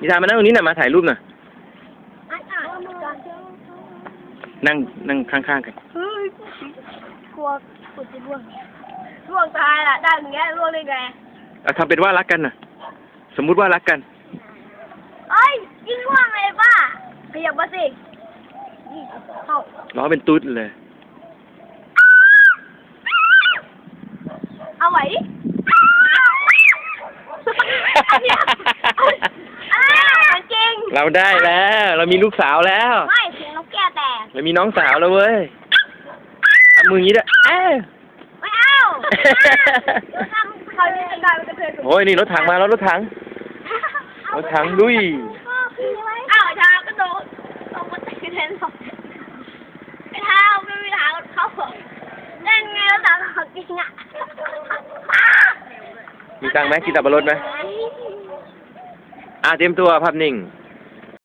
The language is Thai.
นิทานมานั่งตรงนี้หน่อยมาถ่ายรูปหน่อยอ่านอ่านก่อนนั่งนั่งข้างๆกันเฮ้ยกลัวฝุ่นจะร่วงร่วงตายละได้อย่างเงี้ยร่วงได้ไงเอาทำเป็นว่ารักกันน่ะ สมมุติว่ารักกันเอ้ยยิ่งร่วงเลยป้าขยับมาสินี่เข้าล้อเป็นตุ๊ดเลย เอาไหวดิอันเนี้ยอ่าจริง เราได้แล้ว เรามีลูกสาวแล้วไม่เสียงนกแก้วแตกเรามีน้องสาวแล้วเว้ยเอามืออย่างนี้ด้วยเอ้ยไม่เอาเดี๋ยวทำเขาจะกลายเป็นกระเทยโอ้ยนี่รถถังมาแล้วรถถัง รถถังลุยอ้าวชากระโดดลงมาตีกระเทนหรอกไอ้เท้าไม่มีทางเขาเล่นไงแล้วแต่เขาจริงอะมีตังค์ไหมกินตับปะรดไหมอะเตรียมตัวภาพนิ่งเ